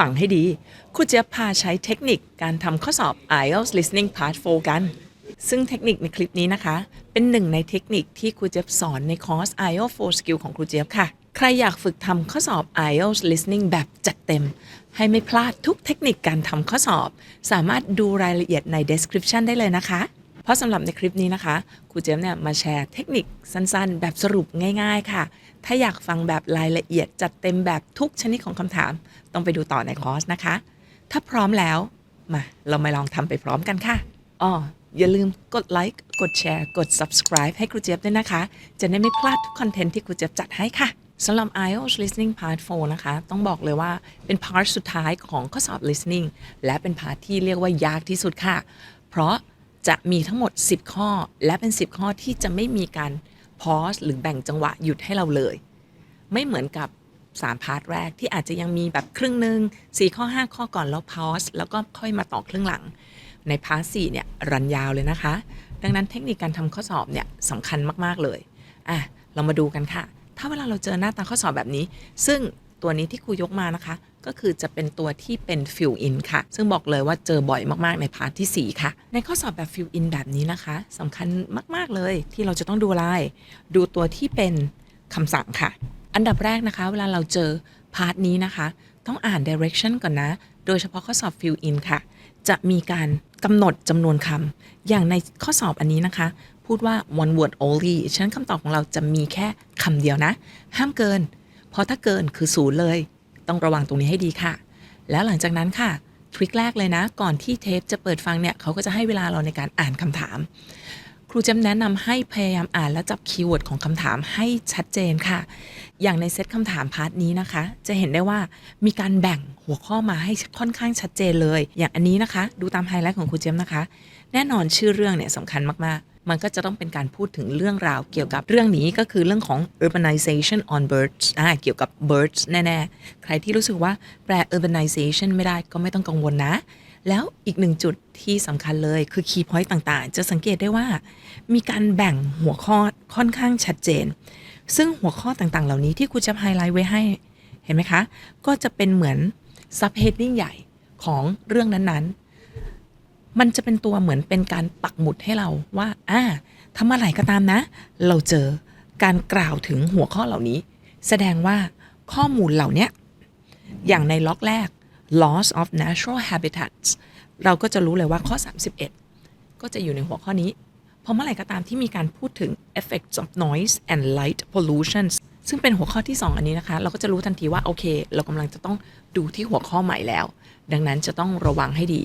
ฟังให้ดีครูเจี๊ยบพาใช้เทคนิคการทำข้อสอบ IELTS Listening Part 4 กัน ซึ่งเทคนิคในคลิปนี้นะคะ เป็นหนึ่งในเทคนิคที่ครูเจี๊ยบสอนในคอร์ส IELTS 4 Skill ของครูเจี๊ยบค่ะ ใครอยากฝึกทำข้อสอบ IELTS Listening แบบจัดเต็ม ให้ไม่พลาดทุกเทคนิคการทำข้อสอบ สามารถดูรายละเอียดใน description ได้เลยนะคะเพราะสำหรับในคลิปนี้นะคะครูเจี๊ยบเนี่ยมาแชร์เทคนิคสั้นๆ แบบสรุปง่าย ๆ ค่ะ ถ้าอยากฟังแบบรายละเอียดจัดเต็มแบบทุกชนิดของคำถาม ต้องไปดูต่อในคอร์สนะคะ ถ้าพร้อมแล้ว มา เรามาลองทำไปพร้อมกันค่ะอ้ออย่าลืมกดไลค์กดแชร์ กด subscribe ให้ครูเจี๊ยบด้วยนะคะ จะได้ไม่พลาดทุกคอนเทนต์ที่ครูเจี๊ยบจัดให้ค่ะสำหรับ IELTS Listening Part 4 นะคะ ต้องบอกเลยว่าเป็น part สุดท้ายของข้อสอบ listening และเป็น part ที่เรียกว่ายากที่สุดค่ะ เพราะจะมีทั้งหมด 10 ข้อ และเป็น 10 ข้อที่จะไม่มีการ พอสหรือแบ่งจังหวะหยุดให้เราเลย ไม่เหมือนกับ 3 พาร์ทแรกที่อาจจะยังมีแบบครึ่งหนึ่ง4 ข้อ 5 ข้อก่อนแล้วพอสแล้วก็ค่อยมาต่อครึ่งหลัง ในพาร์ท4เนี่ยรันยาวเลยนะคะ ดังนั้นเทคนิคการทำข้อสอบเนี่ยสำคัญมากๆเลยอะเรามาดูกันค่ะ ถ้าเวลาเราเจอหน้าตาข้อสอบแบบนี้ ซึ่ง ตัวนี้ที่ครูยกมานะคะ ก็คือจะเป็นตัวที่เป็น fill in ค่ะ ซึ่งบอกเลยว่าเจอบ่อยมากๆในพาร์ทที่ 4 ค่ะ ในข้อสอบแบบ fill in แบบนี้นะคะสำคัญมากๆเลยที่เราจะต้องดูอะไรดูตัวที่เป็นคำสั่งค่ะ อันดับแรกนะคะ เวลาเราเจอพาร์ทนี้นะคะ ต้องอ่าน direction ก่อนนะ โดยเฉพาะข้อสอบ fill in ค่ะ จะมีการกำหนดจำนวนคำอย่างในข้อสอบอันนี้นะคะ พูดว่า one word only ฉะนั้นคำตอบของเราจะมีแค่คำเดียวนะ ห้ามเกิน เพราะถ้าเกินคือศูนย์เลย ต้องระวังตรงนี้ให้ดีค่ะ แล้วหลังจากนั้นค่ะทริคแรกเลยนะ ก่อนที่เทปจะเปิดฟังเนี่ยเขาก็จะให้เวลาเราในการอ่านคำถาม ครูจำแนะนำให้พยายามอ่านและจับคีย์เวิร์ดของคำถามให้ชัดเจนค่ะ อย่างในเซตคำถามพาร์ทนี้นะคะ จะเห็นได้ว่ามีการแบ่งหัวข้อมาให้ค่อนข้างชัดเจนเลย อย่างอันนี้นะคะ ดูตามไฮไลท์ของครูเจมนะคะ แน่นอนชื่อเรื่องเนี่ยสำคัญมากๆ มันก็จะต้องเป็นการพูดถึงเรื่องราวเกี่ยวกับเรื่องนี้ก็คือเรื่องของ urbanization on birds อ่าเกี่ยวกับ birds แน่ ๆ ใครที่รู้สึกว่าแปล urbanization ไม่ได้ก็ไม่ต้องกังวลนะ แล้วอีกหนึ่งจุดที่สำคัญเลยคือ key point ต่างๆ จะสังเกตได้ว่า มีการแบ่งหัวข้อค่อนข้างชัดเจน ซึ่งหัวข้อต่างๆ เหล่านี้ที่ครูจะไฮไลท์ไว้ให้เห็นไหมคะ ก็จะเป็นเหมือน subheading ใหญ่ของเรื่องนั้นๆ มันจะเป็นตัวเหมือนเป็นการปักหมุดให้เราว่าอ่าถ้าเมื่อไรก็ตามนะ เราเจอการกล่าวถึงหัวข้อเหล่านี้ แสดงว่าข้อมูลเหล่านี้อย่างในล็อกแรก loss of natural habitats เราก็จะรู้เลยว่าข้อ 31 ก็จะอยู่ในหัวข้อนี้พราะเมื่อไหร่ก็ตามที่มีการพูดถึง effects of noise and light pollution ซึ่งเป็นหัวข้อที่ 2 อันนี้นะคะ เราก็จะรู้ทันทีว่า โอเค เรากำลังจะต้องดูที่หัวข้อใหม่แล้ว ดังนั้นจะต้องระวังให้ดี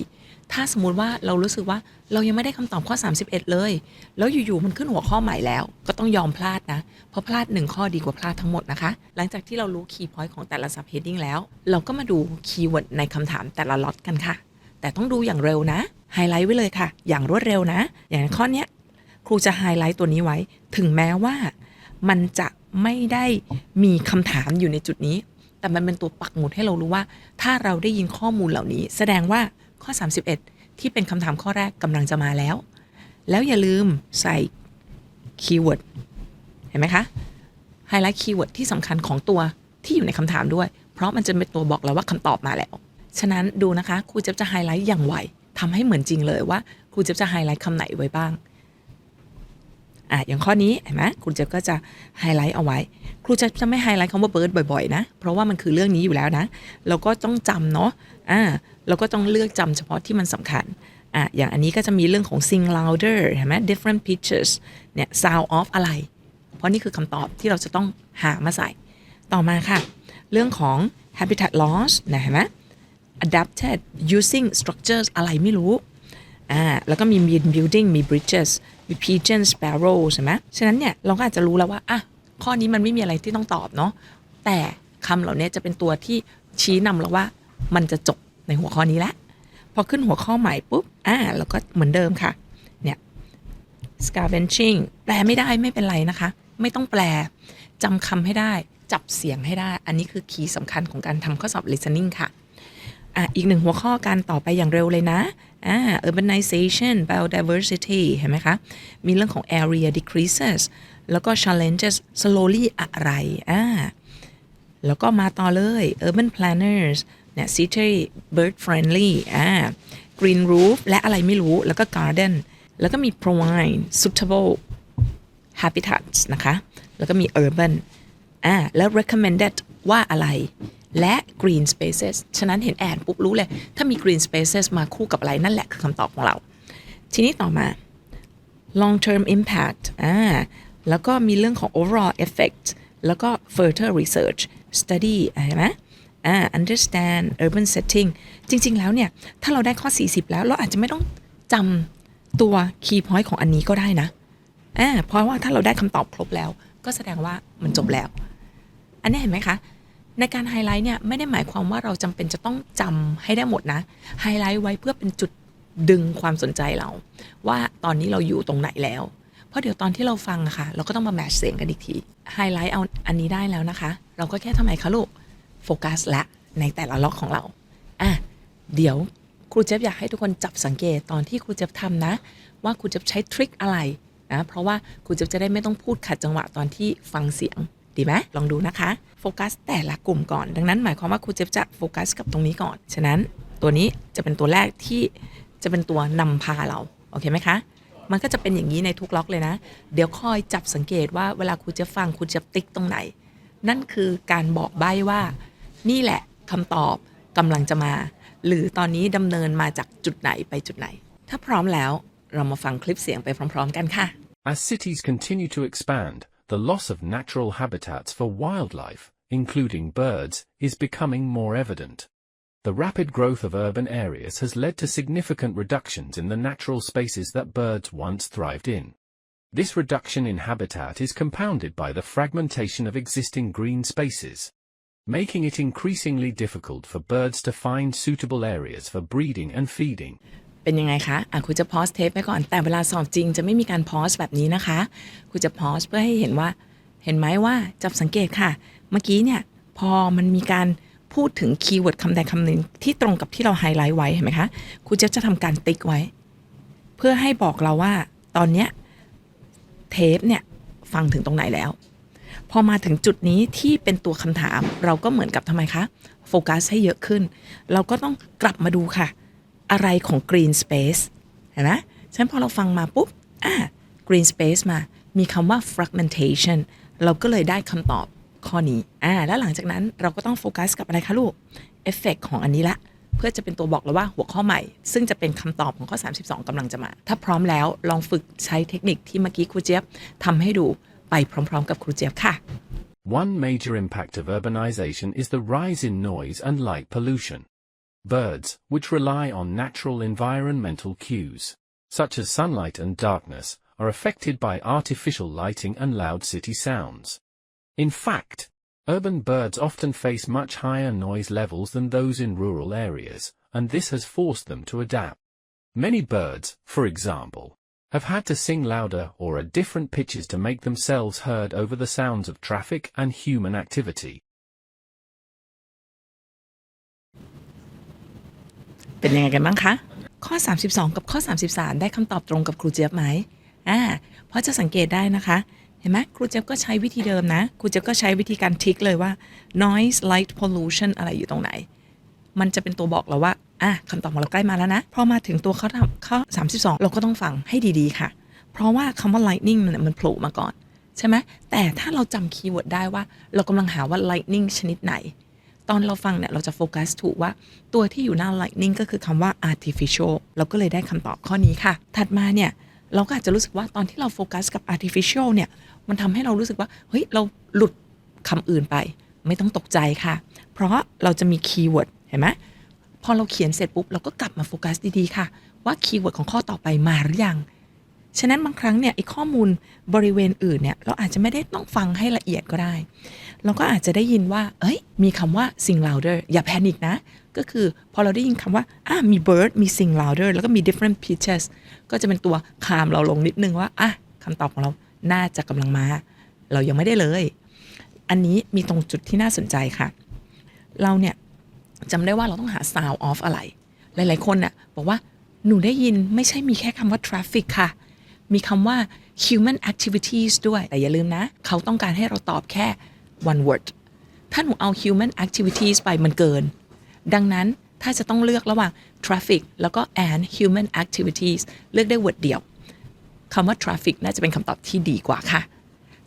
ถ้าสมมติว่าเรารู้สึกว่าเรายังไม่ได้คำตอบข้อ 31 เลย แล้วอยู่ๆมันขึ้นหัวข้อใหม่แล้ว ก็ต้องยอมพลาดนะ เพราะพลาดหนึ่งข้อดีกว่าพลาดทั้งหมดนะคะ หลังจากที่เรารู้คีย์พอยต์ของแต่ละ subheading แล้ว เราก็มาดูคีย์เวิร์ดในคำถามแต่ละล็อตกันค่ะ แต่ต้องดูอย่างเร็วนะ ไฮไลท์ไว้เลยค่ะ อย่างรวดเร็วนะ อย่างข้อเนี้ยครูจะไฮไลท์ตัวนี้ไว้ ถึงแม้ว่า มันจะไม่ได้มีคำถามอยู่ในจุดนี้ แต่มันเป็นตัวปักหมุดให้เรารู้ว่า ถ้าเราได้ยินข้อมูลเหล่านี้ แสดงว่า ข้อ 31 ที่เป็นคำถามข้อแรกกำลังจะมาแล้ว แล้วอย่าลืมใส่คีย์เวิร์ดเห็นไหมคะไฮไลท์คีย์เวิร์ดที่สำคัญของตัวที่อยู่ในคำถามด้วย เพราะมันจะเป็นตัวบอกเราว่าคำตอบมาแล้ว ฉะนั้นดูนะคะครูเจะจะไฮไลท์อย่างไวทำให้เหมือนจริงเลยว่าครูเจะจะไฮไลท์คำไหนไว้บ้างอะอย่างข้อนี้เห็นไหมครูเจะก็จะไฮไลท์เอาไว้ ครูจะจะไม่ไฮไลท์คำว่า bird บ่อยๆ นะ เพราะว่ามันคือเรื่องนี้อยู่แล้วนะ เราก็ต้องจำเนาะอ่า เราก็ต้องเลือกจำเฉพาะที่มันสำคัญอะอย่างอันนี้ก็จะมีเรื่องของ sing louder เห็นไหม different pitches เนี่ย sound of อะไร เพราะนี่คือคำตอบที่เราจะต้องหามาใส่ ต่อมาค่ะ เรื่องของ habitat loss นะเห็นไหม adapted using structures อะไรไม่รู้อ่าแล้วก็มี mean building มี bridges มี pigeon sparrow ใช่ไหมฉะนั้นเนี่ยเราก็อาจจะรู้แล้วว่าอะข้อนี้มันไม่มีอะไรที่ต้องตอบเนาะแต่คำเหล่านี้จะเป็นตัวที่ชี้นำเราว่ามันจะจบ ในหัวข้อนี้แล้วพอขึ้นหัวข้อใหม่ปุ๊บ อ่าแล้วก็เหมือนเดิมค่ะ เนี่ย scavenging แปลไม่ได้ไม่เป็นไรนะคะ ไม่ต้องแปลจำคำให้ได้ จับเสียงให้ได้ อันนี้คือคีย์สำคัญของการทำข้อสอบ listening ค่ะอะ อีกหนึ่งหัวข้อการต่อไปอย่างเร็วเลยนะอ่า urbanization biodiversity เห็นไหมคะ มีเรื่องของ area decreases แล้วก็ challenges slowly อะไรอ่าแล้วก็มาต่อเลย urban planners เนี่ย city bird friendly อ่า green roof และอะไรไม่รู้แล้วก็ garden แล้วก็มี provide suitable habitats นะคะ แล้วก็มี urban อ่าแล้ว recommended ว่าอะไร และ green spaces ฉะนั้นเห็นแอดปุ๊บรู้เลย ถ้ามี green spaces มาคู่กับอะไรนั่นแหละคือคำตอบของเรา ทีนี้ต่อมา long term impact อ่าแล้วก็มีเรื่องของ overall effect แล้วก็ further research study อะเห็นไหม อ่า understand urban setting จริง ๆ แล้วเนี่ย ถ้าเราได้ข้อ 40 แล้ว เราอาจจะไม่ต้องจำตัว key point ของอันนี้ก็ได้นะอ่าเพราะว่าถ้าเราได้คำตอบครบแล้ว ก็แสดงว่ามันจบแล้ว อันนี้เห็นไหมคะ ในการไฮไลท์เนี่ย ไม่ได้หมายความว่าเราจำเป็นจะต้องจำให้ได้หมดนะ ไฮไลท์ไว้เพื่อเป็นจุดดึงความสนใจเรา ว่าตอนนี้เราอยู่ตรงไหนแล้ว เพราะเดี๋ยวตอนที่เราฟังอะค่ะ เราก็ต้องมาแมชเสียงกันอีกทีไฮไลท์เอาอันนี้ได้แล้วนะคะ เราก็แค่ทำไมคะลูก โฟกัสละในแต่ละล็อกของเราอะเดี๋ยวครูเจี๊ยบอยากให้ทุกคนจับสังเกตตอนที่ครูเจี๊ยบทำนะ ว่าครูเจี๊ยบใช้ทริคอะไรนะเพราะว่าครูเจี๊ยบจะได้ไม่ต้องพูดขัดจังหวะตอนที่ฟังเสียงดีไหมลองดูนะคะโฟกัสแต่ละกลุ่มก่อน ดังนั้นหมายความว่าครูเจี๊ยบจะโฟกัสกับตรงนี้ก่อน ฉะนั้นตัวนี้จะเป็นตัวแรกที่จะเป็นตัวนำพาเราโอเคไหมคะมันก็จะเป็นอย่างนี้ในทุกล็อกเลยนะ เดี๋ยวคอยจับสังเกตว่าเวลาครูจะฟังครูจะติ๊กตรงไหน นั่นคือการบอกใบ้ว่า นี่แหละคำตอบกำลังจะมา หรือตอนนี้ดำเนินมาจากจุดไหนไปจุดไหน ถ้าพร้อมแล้วเรามาฟังคลิปเสียงไปพร้อม ๆ กันค่ะ As cities continue to expand, the loss of natural habitats for wildlife, including birds, is becoming more evident. The rapid growth of urban areas has led to significant reductions in the natural spaces that birds once thrived in. This reduction in habitat is compounded by the fragmentation of existing green spaces, making it increasingly difficult for birds to find suitable areas for breeding and feeding. เป็นยังไงคะอะครูจะพอสเทปไปก่อน แต่เวลาสอบจริงจะไม่มีการพอสแบบนี้นะคะครูจะพอสเพื่อให้เห็นว่า เห็นไหมว่าจับสังเกตค่ะ เมื่อกี้เนี่ย พอมันมีการพูดถึงคีย์เวิร์ดคำใดคำหนึ่งที่ตรงกับที่เราไฮไลท์ไว้เห็นไหมคะ ครูจะจะทำการติ๊กไว้ เพื่อให้บอกเราว่า ตอนเนี้ยเทปเนี่ยฟังถึงตรงไหนแล้ว พอมาถึงจุดนี้ที่เป็นตัวคำถาม เราก็เหมือนกับทำไมคะ โฟกัสให้เยอะขึ้น เราก็ต้องกลับมาดูค่ะ อะไรของ Green Space เห็นไหมฉันพอเราฟังมาปุ๊บอ่า Green Space มา มีคำว่า fragmentation เราก็เลยได้คำตอบข้อนี้อ่าแล้วหลังจากนั้นเราก็ต้องโฟกัสกับอะไรคะลูกเอฟเฟกของอันนี้ละเพื่อจะเป็นตัวบอกเราว่าหัวข้อใหม่ ซึ่งจะเป็นคำตอบของข้อ 32กำลังจะมา ถ้าพร้อมแล้วลองฝึกใช้เทคนิคที่เมื่อกี้ครูเจี๊ยบทำให้ดู ไปพร้อม ๆ กับครูเจี๊ยบค่ะ One major impact of urbanization is the rise in noise and light pollution. Birds, which rely on natural environmental cues, such as sunlight and darkness, are affected by artificial lighting and loud city sounds. In fact, urban birds often face much higher noise levels than those in rural areas, and this has forced them to adapt. Many birds, for example, have had to sing louder or at different pitches to make themselves heard over the sounds of traffic and human activity. เป็นยังไงกันบ้างคะ ข้อ 32 กับข้อ 33 ได้คำตอบตรงกับครูเจี๊ยบไหมอ่าเพราะจะสังเกตได้นะคะ เห็นไหมครูเจี๊ยบก็ใช้วิธีเดิมนะ ครูเจี๊ยบก็ใช้วิธีการทิกเลยว่า noise light pollution อะไรอยู่ตรงไหน มันจะเป็นตัวบอกเราว่า อะคำตอบของเราใกล้มาแล้วนะ พอมาถึงตัวข้อทำข้อ32 เราก็ต้องฟังให้ดีๆค่ะ เพราะว่าคำว่า lightning มันมันโผล่มาก่อน ใช่ไหมแต่ถ้าเราจำคีย์เวิร์ดได้ว่า เรากำลังหาว่า lightning ชนิดไหน ตอนเราฟังเนี่ย เราจะโฟกัสถูกว่าตัวที่อยู่หน้า lightning ก็คือคำว่า artificial เราก็เลยได้คำตอบข้อนี้ค่ะ ถัดมาเนี่ยเราก็อาจจะรู้สึกว่าตอนที่เราโฟกัสกับ artificial เนี่ย มันทำให้เรารู้สึกว่าเฮ้ยเราหลุดคำอื่นไป ไม่ต้องตกใจค่ะ เพราะเราจะมีคีย์เวิร์ดเห็นไหม พอเราเขียนเสร็จปุ๊บเราก็กลับมาโฟกัสดีๆค่ะ ว่าคีย์เวิร์ดของข้อต่อไปมาหรือยัง ฉะนั้นบางครั้งเนี่ยไอ้ข้อมูลบริเวณอื่นเนี่ยเราอาจจะไม่ได้ต้องฟังให้ละเอียดก็ได้ เราก็อาจจะได้ยินว่า เอ้ย มีคำว่า sing louder อย่าแพนิคนะ ก็คือพอเราได้ยินคำว่าอะมี bird มี sing louder แล้วก็มี different pitches ก็จะเป็นตัวคามเราลงนิดนึงว่าอะคำตอบของเราน่าจะกำลังมา เรายังไม่ได้เลย อันนี้มีตรงจุดที่น่าสนใจค่ะ เราเนี่ย จำได้ว่าเราต้องหา sound off อะไร หลาย ๆ คนน่ะบอกว่าหนูได้ยินไม่ใช่มีแค่คำว่า traffic ค่ะ มีคำว่า human activities ด้วย แต่อย่าลืมนะ เขาต้องการให้เราตอบแค่ one word ถ้าหนูเอา human activities ไปมันเกิน ดังนั้นถ้าจะต้องเลือกระหว่าง traffic แล้วก็ and human activities เลือกได้ word เดียวคำว่า traffic น่าจะเป็นคำตอบที่ดีกว่าค่ะ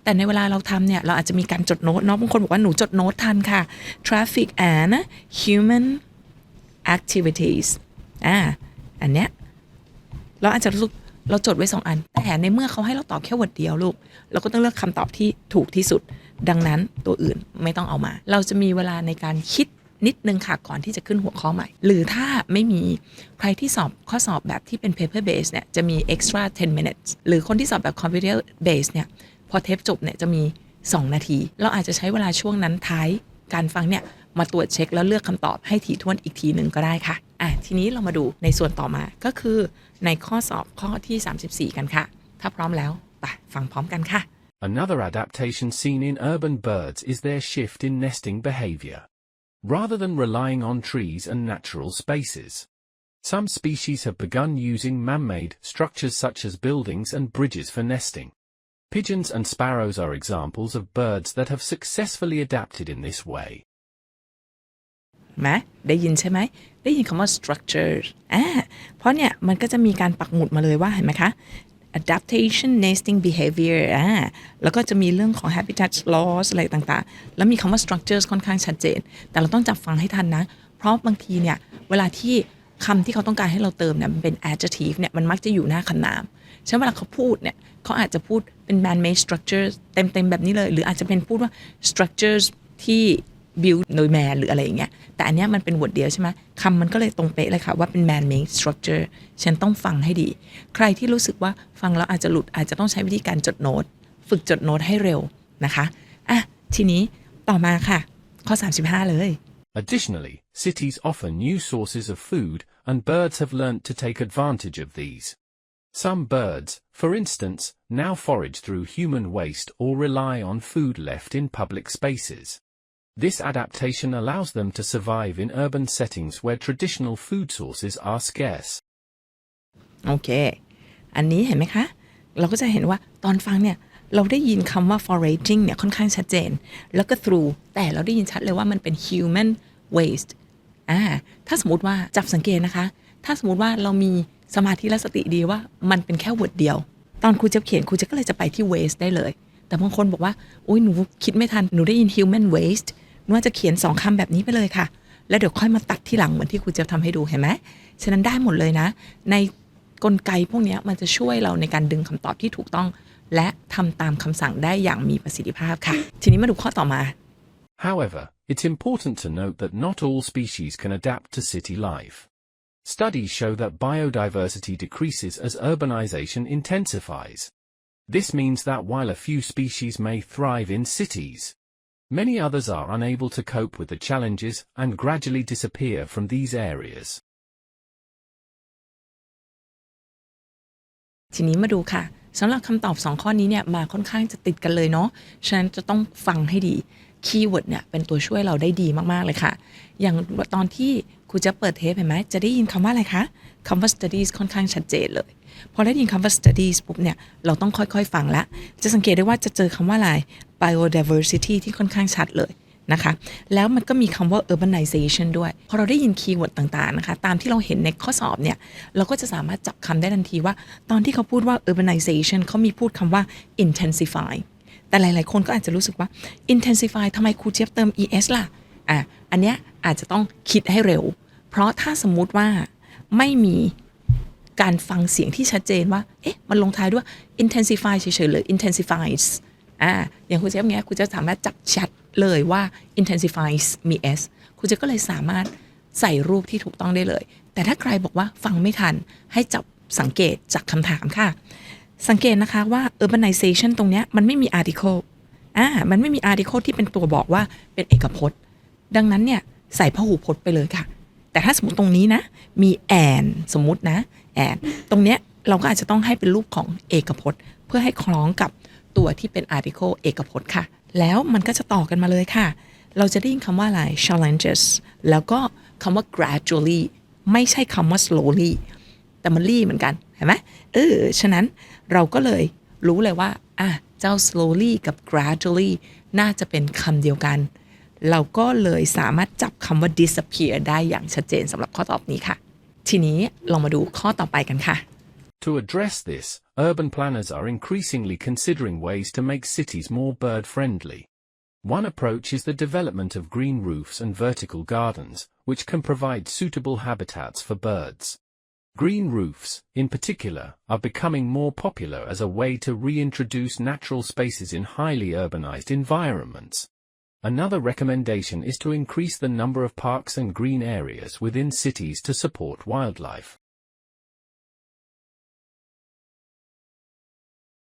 แต่ในเวลาเราทำเนี่ย เราอาจจะมีการจดโน้ตเนาะบางคนบอกว่าหนูจดโน้ตทันค่ะ traffic and human activities อ่าอันเนี้ยเราอาจจะรู้สึกเราจดไว้สองอัน แต่ในเมื่อเขาให้เราตอบแค่วดเดียวลูก เราก็ต้องเลือกคำตอบที่ถูกที่สุด ดังนั้นตัวอื่นไม่ต้องเอามา เราจะมีเวลาในการคิดนิดนึงค่ะ ก่อนที่จะขึ้นหัวข้อใหม่ หรือถ้าไม่มีใครที่สอบข้อสอบแบบที่เป็น paper base เนี่ย จะมี extra 10 minutes หรือคนที่สอบแบบ computer base เนี่ย พอเทปจบเนี่ยจะมี 2 นาที เราอาจจะใช้เวลาช่วงนั้นท้ายการฟังเนี่ยมาตรวจเช็คแล้วเลือกคำตอบให้ถี่ถ้วนอีกทีหนึ่งก็ได้ค่ะอะ ทีนี้เรามาดูในส่วนต่อมาก็คือในข้อสอบข้อที่ 34 กันค่ะ ถ้าพร้อมแล้วไปฟังพร้อมกันค่ะ Another adaptation seen in urban birds is their shift in nesting behavior. Rather than relying on trees and natural spaces, some species have begun using man-made structures such as buildings and bridges for nesting. Pigeons and sparrows are examples of birds that have successfully adapted in this way. ไหมได้ยินใช่ไหม ได้ยินคำว่า structure อ่าเพราะเนี่ยมันก็จะมีการปักหมุดมาเลยว่าเห็นไหมคะ adaptation nesting behavior อ่าแล้วก็จะมีเรื่องของ habitat loss อะไรต่างๆ แล้วมีคำว่า structures ค่อนข้างชัดเจน แต่เราต้องจับฟังให้ทันนะ เพราะบางทีเนี่ย เวลาที่คำที่เขาต้องการให้เราเติมเนี่ยมันเป็น adjective เนี่ยมันมักจะอยู่หน้าคำนามฉะนั้นเวลาเขาพูดเนี่ย เขาอาจจะพูดเป็น man-made structures เต็มๆแบบนี้เลย หรืออาจจะเป็นพูดว่า structures ที่ build โดย man หรืออะไรอย่างเงี้ยแต่อันเนี้ยมันเป็น word เดียวใช่ไหมคำมันก็เลยตรงเป๊ะเลยค่ะว่าเป็น man made structure ฉันต้องฟังให้ดี ใครที่รู้สึกว่าฟังแล้วอาจจะหลุดอาจจะต้องใช้วิธีการจดโน้ต ฝึกจดโน้ตให้เร็วนะคะอะทีนี้ต่อมาค่ะ ข้อ 35 เลย Additionally, cities offer new sources of food, and birds have learnt to take advantage of these. Some birds, for instance, now forage through human waste or rely on food left in public spaces. This adaptation allows them to survive in urban settings where traditional food sources are scarce. โอเค อันนี้เห็นไหมคะ เราก็จะเห็นว่าตอนฟังเนี่ย เราได้ยินคำว่า foraging เนี่ย ค่อนข้างชัดเจน แล้วก็ through แต่เราได้ยินชัดเลยว่ามันเป็น human waste อ่า ถ้าสมมติว่าจับสังเกตนะคะ ถ้าสมมติว่าเรามี สมาธิและสติดีว่ามันเป็นแค่ word เดียว ตอนครูจะเขียนครูจะก็เลยจะไปที่ waste ได้เลย แต่บางคนบอกว่าโอ้ยหนูคิดไม่ทันหนูได้ยิน human waste หนูจะเขียนสองคำแบบนี้ไปเลยค่ะ แล้วเดี๋ยวค่อยมาตัดที่หลังเหมือนที่ครูจะทำให้ดูเห็นไหมฉะนั้นได้หมดเลยนะ ในกลไกพวกนี้มันจะช่วยเราในการดึงคำตอบที่ถูกต้อง และทำตามคำสั่งได้อย่างมีประสิทธิภาพค่ะ ทีนี้มาดูข้อต่อมา However, it's important to note that not all species can adapt to city life. Studies show that biodiversity decreases as urbanization intensifies. This means that while a few species may thrive in cities, many others are unable to cope with the challenges and gradually disappear from these areas. ทีนี้มาดูค่ะสำหรับคำตอบ 2 ข้อนี้เนี่ยมาค่อนข้างจะติดกันเลยเนาะฉะนั้นจะต้องฟังให้ดี คีย์เวิร์ดเนี่ยเป็นตัวช่วยเราได้ดีมาก ๆ เลยค่ะ อย่างตอนที่ครูจะเปิดเทปเห็นไหมจะได้ยินคำว่าอะไรคะคำว่า studies ค่อนข้างชัดเจนเลย พอได้ยินคำว่า studies ปุ๊บเนี่ย เราต้องค่อยๆ ฟังละ จะสังเกตได้ว่าจะเจอคำว่าอะไร biodiversity ที่ค่อนข้างชัดเลยนะคะ แล้วมันก็มีคำว่า urbanization ด้วย พอเราได้ยินคีย์เวิร์ดต่างๆนะคะ ตามที่เราเห็นในข้อสอบเนี่ย เราก็จะสามารถจับคำได้ทันทีว่า ตอนที่เขาพูดว่า urbanization เขามีพูดคำว่า intensify แต่หลาย ๆ คนก็อาจจะรู้สึกว่า intensify ทำไมครูเจี๊ยบเติม es ล่ะอะอันเนี้ยอาจจะต้องคิดให้เร็ว เพราะถ้าสมมุติว่าไม่มีการฟังเสียงที่ชัดเจนว่า เอ๊ะ มันลงท้ายด้วย intensify เฉยๆหรือ intensifies อ่า อย่างครูเจี๊ยบเนี้ยครูจะสามารถจับชัดเลยว่า intensifies มี s ครูจี๊ยบก็เลยสามารถใส่รูปที่ถูกต้องได้เลย แต่ถ้าใครบอกว่าฟังไม่ทันให้จับสังเกตจากคำถามค่ะ สังเกตนะคะว่า urbanization ตรงเนี้ยมันไม่มี article อ่ามันไม่มี article ที่เป็นตัวบอกว่าเป็นเอกพจน์ ดังนั้นเนี่ยใส่พหูพจน์ไปเลยค่ะ แต่ถ้าสมมติตรงนี้นะ มีแอนสมมตินะแอนตรงเนี้ยเราก็อาจจะต้องให้เป็นรูปของเอกพจน์ เพื่อให้คล้องกับตัวที่เป็น article เอกพจน์ค่ะ แล้วมันก็จะต่อกันมาเลยค่ะ เราจะได้ยินคำว่าอะไร challenges แล้วก็คำว่า gradually ไม่ใช่คำว่า slowly แต่มันรีเหมือนกันเห็นไหมเออฉะนั้น เราก็เลยรู้เลยว่าอะเจ้า slowly กับ gradually น่าจะเป็นคำเดียวกัน เราก็เลยสามารถจับคำว่า disappear ได้อย่างชัดเจนสำหรับข้อตอบนี้ค่ะ ทีนี้ลองมาดูข้อต่อไปกันค่ะ To address this, urban planners are increasingly considering ways to make cities more bird friendly. One approach is the development of green roofs and vertical gardens, which can provide suitable habitats for birds. Green roofs, in particular, are becoming more popular as a way to reintroduce natural spaces in highly urbanized environments. Another recommendation is to increase the number of parks and green areas within cities to support wildlife.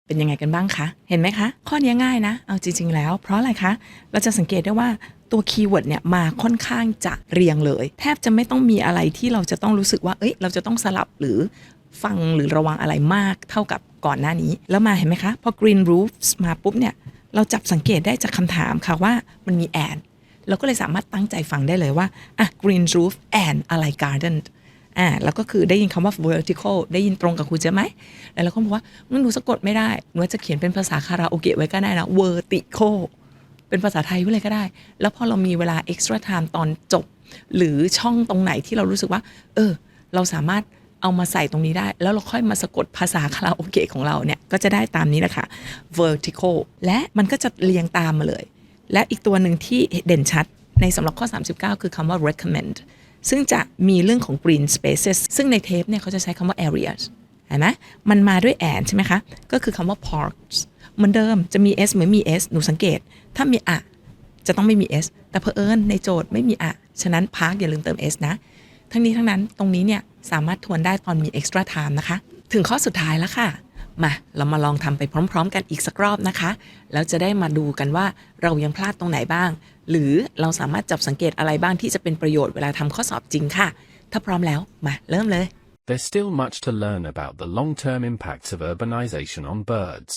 เป็นยังไงกันบ้างคะ เห็นไหมคะ ข้อนี้ง่ายนะ เอาจริง ๆ แล้ว เพราะอะไรคะ เราจะสังเกตได้ว่า ตัวคีย์เวิร์ดเนี่ยมาค่อนข้างจะเรียงเลย แทบจะไม่ต้องมีอะไรที่เราจะต้องรู้สึกว่า เอ้ย เราจะต้องสลับหรือฟังหรือระวังอะไรมากเท่ากับก่อนหน้านี้ แล้วมาเห็นไหมคะ พอ green roofs มาปุ๊บเนี่ย เราจับสังเกตได้จากคำถามค่ะว่ามันมี and เราก็เลยสามารถตั้งใจฟังได้เลยว่าอะ green roof and อะไร garden อ่าแล้วก็คือได้ยินคำว่า vertical ได้ยินตรงกับครูเจ๊ไหม แล้วเราก็บอกว่างั้นหนูสะกดไม่ได้หนูจะเขียนเป็นภาษาคาราโอเกะไว้ก็ได้นะ vertical เป็นภาษาไทยไว้เลยก็ได้ แล้วพอเรามีเวลา extra time ตอนจบ หรือช่องตรงไหนที่เรารู้สึกว่า เออ เราสามารถเอามาใส่ตรงนี้ได้ แล้วเราค่อยมาสะกดภาษาคาราโอเกะของเราเนี่ย ก็จะได้ตามนี้แหละค่ะ vertical และมันก็จะเรียงตามมาเลย และอีกตัวหนึ่งที่เด่นชัดในสำหรับข้อ 39 คือคำว่า recommend ซึ่งจะมีเรื่องของ green spaces ซึ่งในเทปเนี่ยเขาจะใช้คำว่า areas เห็นไหมมันมาด้วย and ใช่ไหมคะ ก็คือคำว่า parks เหมือนเดิมจะมี s เหมือนมี s หนูสังเกต ถ้ามีอะจะต้องไม่มี s แต่เพอเอิญในโจทย์ไม่มีอะ ฉะนั้น park อย่าลืมเติม s นะ ทั้งนี้ทั้งนั้นตรงนี้เนี่ยสามารถทวนได้ตอนมี extra time นะคะ ถึงข้อสุดท้ายแล้วค่ะ มา เรามาลองทำไปพร้อม ๆ กันอีกสักรอบนะคะ แล้วจะได้มาดูกันว่าเรายังพลาดตรงไหนบ้าง หรือเราสามารถจับสังเกตอะไรบ้างที่จะเป็นประโยชน์เวลาทำข้อสอบจริงค่ะ ถ้าพร้อมแล้วมาเริ่มเลย There's still much to learn about the long-term impacts of urbanization on birds.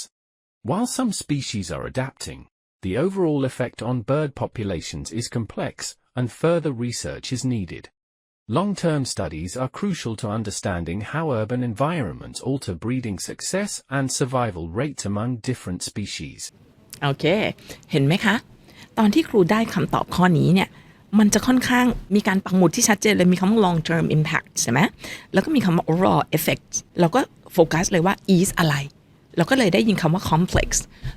While some species are adapting, the overall effect on bird populations is complex and further research is needed. Long-term studies are crucial to understanding how urban environments alter breeding success and survival rates among different species. โอเค เห็นไหมคะ ตอนที่ครูได้คำตอบข้อนี้เนี่ย มันจะค่อนข้างมีการปักหมุดที่ชัดเจนเลย มีคำว่า long term impact ใช่ไหม แล้วก็มีคำว่า overall effect เราก็โฟกัสเลยว่า is อะไร เราก็เลยได้ยินคำว่า complex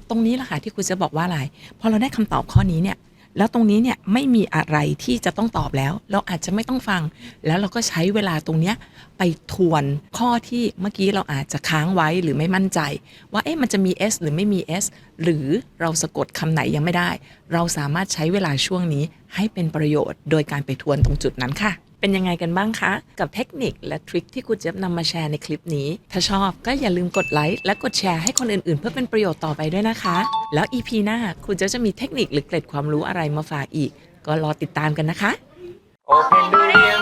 ตรงนี้แหละค่ะที่ครูจะบอกว่าอะไร พอเราได้คำตอบข้อนี้เนี่ย แล้วตรงนี้เนี่ยไม่มีอะไรที่จะต้องตอบแล้ว เราอาจจะไม่ต้องฟัง แล้วเราก็ใช้เวลาตรงเนี้ยไปทวนข้อที่เมื่อกี้เราอาจจะค้างไว้หรือไม่มั่นใจ ว่าเอ๊ะมันจะมี s หรือไม่มี s หรือเราสะกดคำไหนยังไม่ได้ เราสามารถใช้เวลาช่วงนี้ให้เป็นประโยชน์ โดยการไปทวนตรงจุดนั้นค่ะ เป็นยังไงกันบ้างคะ กับเทคนิคและทริคที่ครูเจี๊ยบนำมาแชร์ในคลิปนี้ ถ้าชอบก็อย่าลืมกดไลค์และกดแชร์ให้คนอื่นๆ เพื่อเป็นประโยชน์ต่อไปด้วยนะคะ แล้ว EP หน้าครูเจี๊ยบจะมีเทคนิคหรือเกร็ดความรู้อะไรมาฝากอีก ก็รอติดตามกันนะคะ Open Durian